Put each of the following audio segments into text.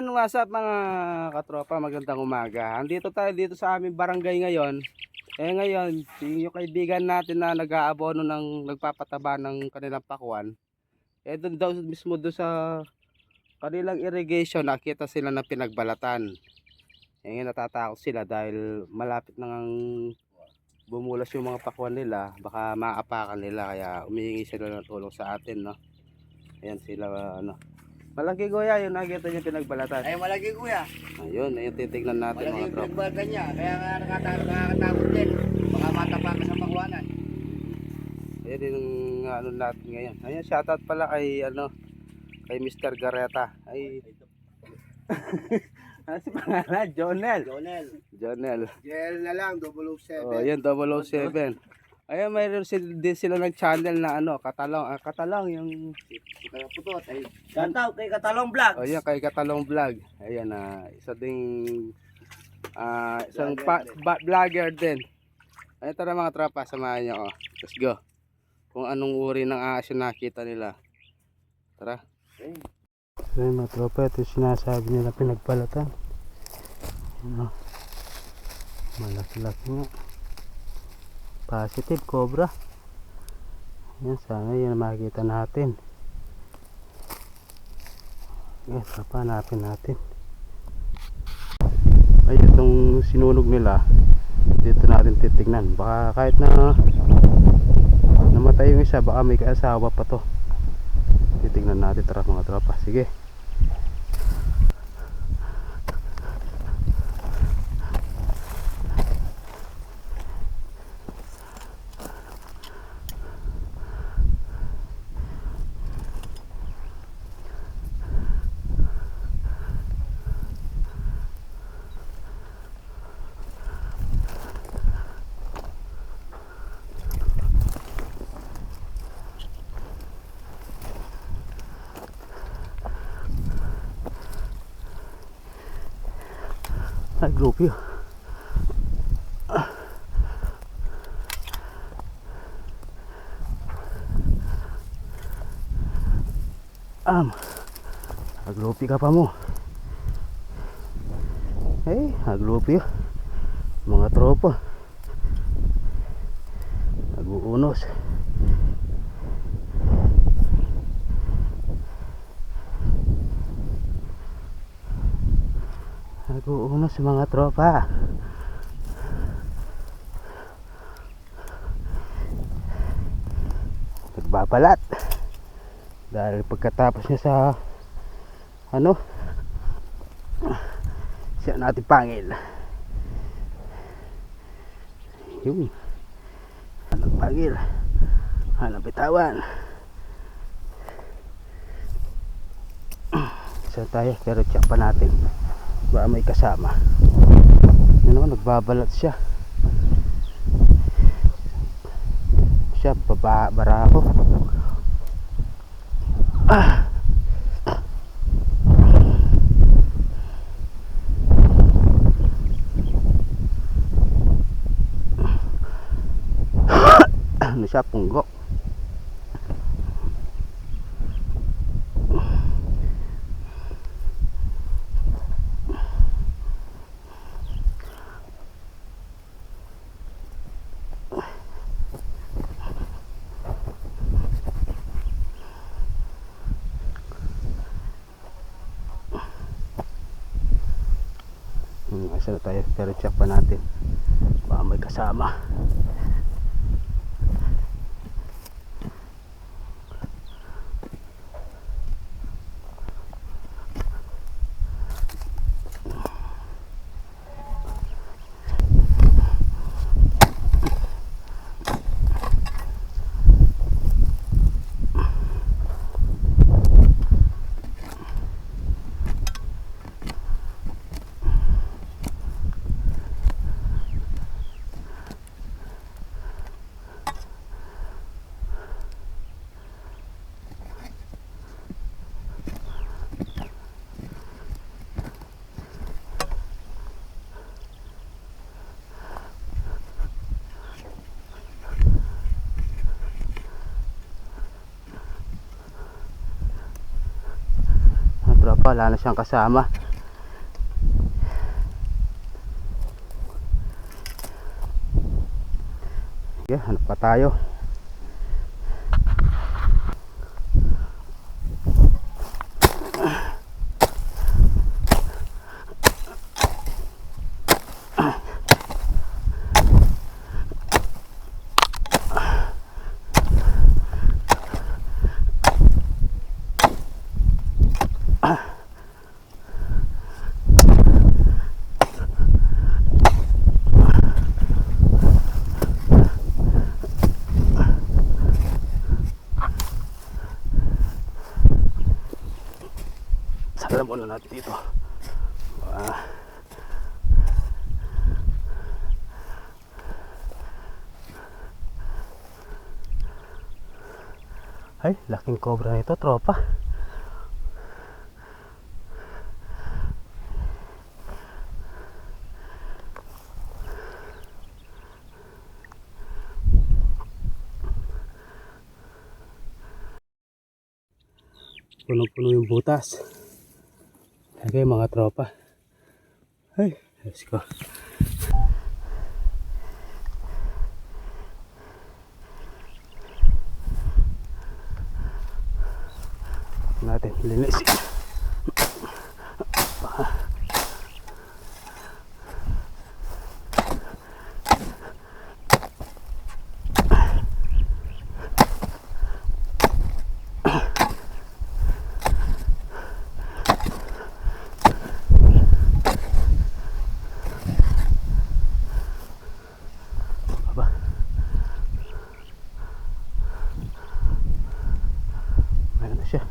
Yun, what's up mga katropa, magandang umaga. Andito tayo dito sa aming barangay ngayon. Eh ngayon, yung kaibigan natin na nag-aabono ng nagpapataba ng kanilang pakuan. Eh doon daw mismo doon sa kanilang irrigation, nakita sila ng pinagbalatan. Eh natatakot sila dahil malapit nang bumulas yung mga pakuan nila, baka maapakan nila kaya umihingi sila ng tulong sa atin, no. Ayan sila ano. Malaki kuya, yung nakita niyo pinagbalatan. Ay, malaki kuya. Ayun, ayun titignan natin Malaki mga tropa. pinagbalkan niya. Kaya nga nakata- nakakatakot din. Baka matapa ka sa pakuanan. Ayun yung ano natin ngayon. Ayun, shoutout pala kay ano kay Mr. Gareta. Ay Ano si pangalan? Jonel. Jonel. Jonel. Gel na lang, 007. Oh, ayun 007. Ayun, mayroon sil- din sila ng channel na ano, katalong, ah, katalong yung Kaya putot. Ay, Shoutout kay Katalong Vlog. Oh, yan kay Katalong Vlog. Ayan na isa ding ah isang pa, ba, vlogger din. Ayun tara mga tropa, samahan niyo oh. Let's go. Kung anong uri ng yung nakita nila. Tara. So yun mga tropa, ito yung sinasabi nila pinagbalatan. Ano? Malaki-laki nga. Positive, cobra. Yan, sana yan makikita natin. Tropa, hanapin natin. Ay, itong sinunog nila, dito natin titignan. Baka kahit na namatay yung isa, baka may kaasawa pa to. Titignan natin, tara mga tropa. Sige. Ay, grupo yun. Am. Aglupi ka pa mo. Eh, aglupi yun. Mga tropa. Nag-uunos. Nag-uunos mga tropa. Nagbabalat. Dahil pagkatapos niya sa ano siya natin pangil. Yun. Hanap pangil. Hanap bitawan. Isa tayo pero check pa natin. Baka may kasama. Yun naman, nagbabalat siya. Siya, baba, barako. Ah. ano siya, punggo. Na tayo pero check pa natin. Baka may kasama wala na siyang kasama. Yeah, hanap pa tayo. Salam muna natin dito. Ah. Ay, laking cobra nito, tropa. Punong-puno yung butas. Okay, mga tropa. Ay, let's go. Natin linisin. Aba. Mayroon na siya.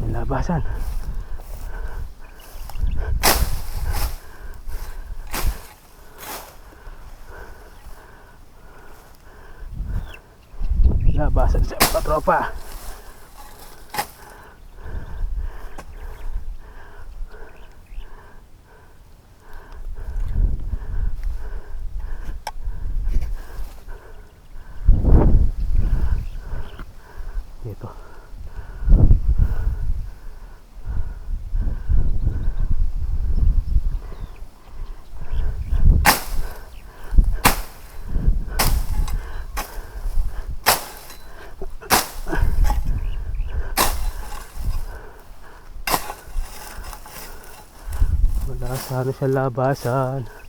May labasan. Labasan siya mga tropa. Dito. Wala sana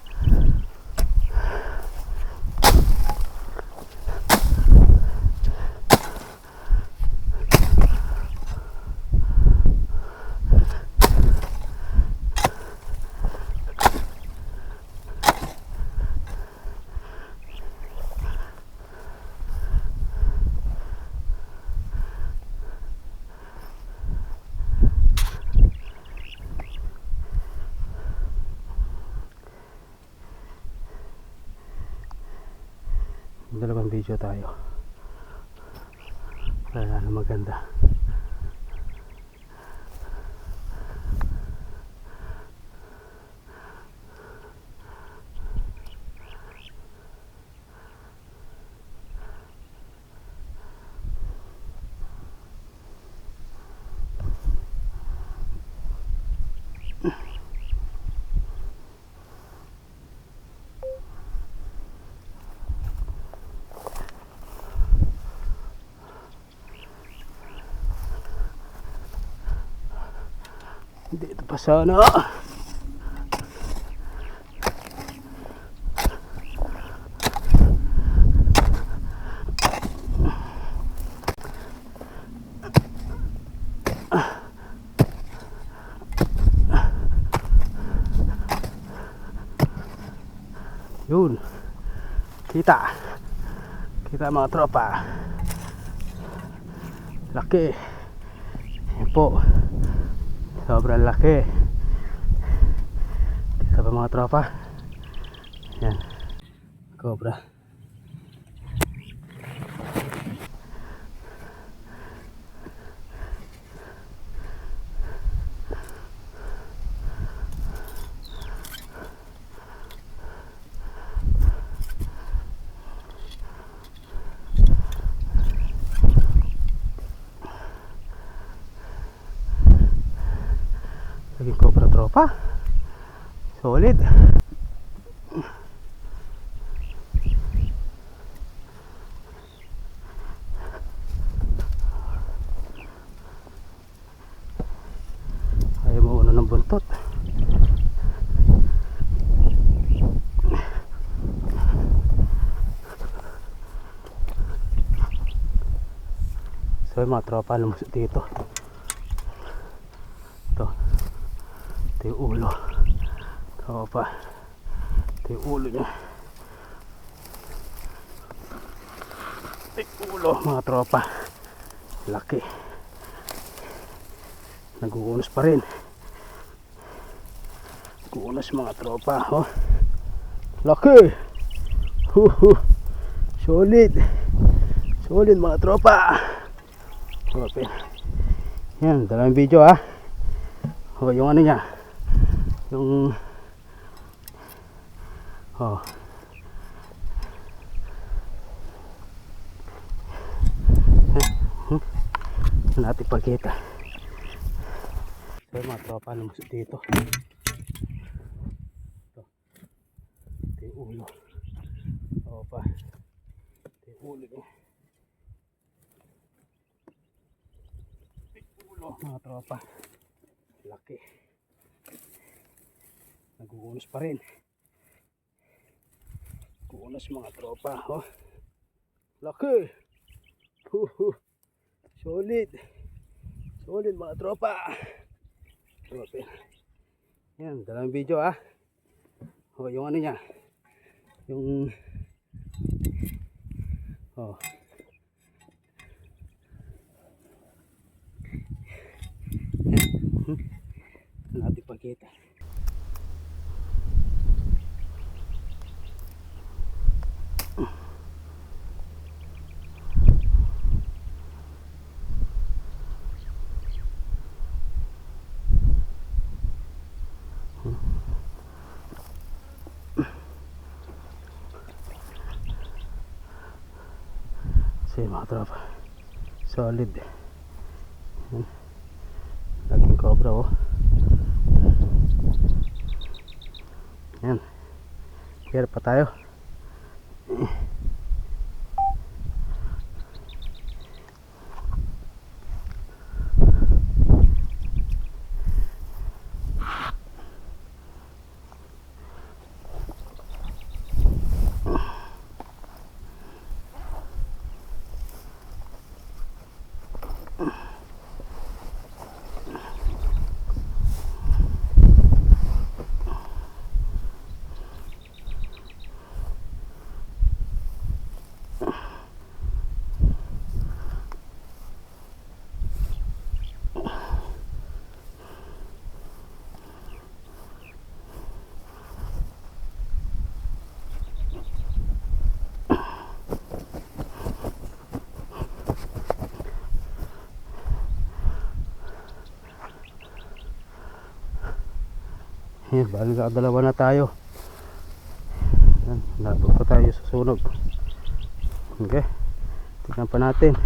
Dalawang video tayo. Na maganda. Dito pa sana. Yun. Kita. Kita mga tropa. Laki. Yan po. Sobrang laki. Kita pa mga tropa. Yan. Cobra. pa. Solid. Ayaw mauno ng buntot. So yung mga tropa lumusot dito. Ulo yung ulo mga tropa. Laki. Naguunos pa rin. Naguunos mga tropa. Oh. Laki. Huhu. Solid. Solid mga tropa. Open. Yan, dalawang video ah. O, yung ano niya. Yung Oh. natin pagkita so mga tropa lumusot dito ito ito yung ulo tropa ito yung ulo niya ito yung ulo mga tropa laki nagugunos pa rin Kunas mga tropa, oh. Laki. Huhu. Solid. Solid mga tropa. Open. Yan, dalawang video ah. Oh, yung ano niya. Yung Oh. Yan. Hmm. Natin pagkita. Kasi mga tropa. Solid. Yan. Laging cobra oh. Yan. Here pa tayo. Yan, bali dalawa na tayo. Yan, labot pa tayo sa sunog. Okay. Tignan pa natin.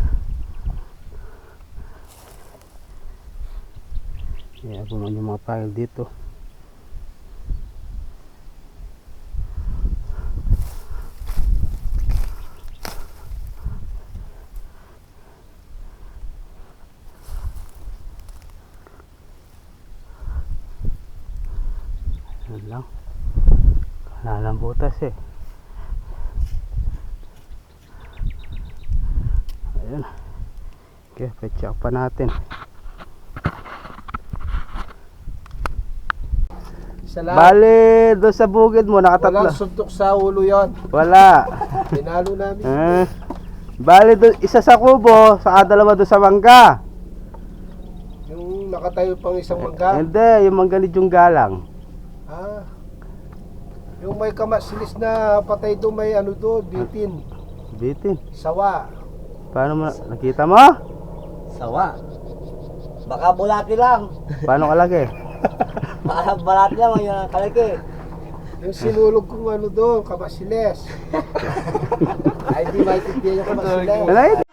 Yan, yeah, yung mga pile dito. Yan lang. Wala lang butas eh. Ayan. Okay, pa-check pa natin. Salamat. Bale, doon sa bukid mo, nakatatlo. Walang suntok sa ulo yon. Wala. Pinalo namin. Eh, bale, doon, isa sa kubo, saka dalawa doon sa mangga. Yung nakatayo pang isang mangga. Hindi, yung mangga ni Jung Galang. Ah. Yung may kamasilis na patay doon may ano doon, bitin. Bitin. Sawa. Paano mo, na- nakita mo? Sawa. Baka bulati lang. Paano kalagi? Baka bulati lang yung kalaki. Yung sinulog kong ano doon, kamasiles. Ay, di maintindihan yung kamasiles. Ano yun?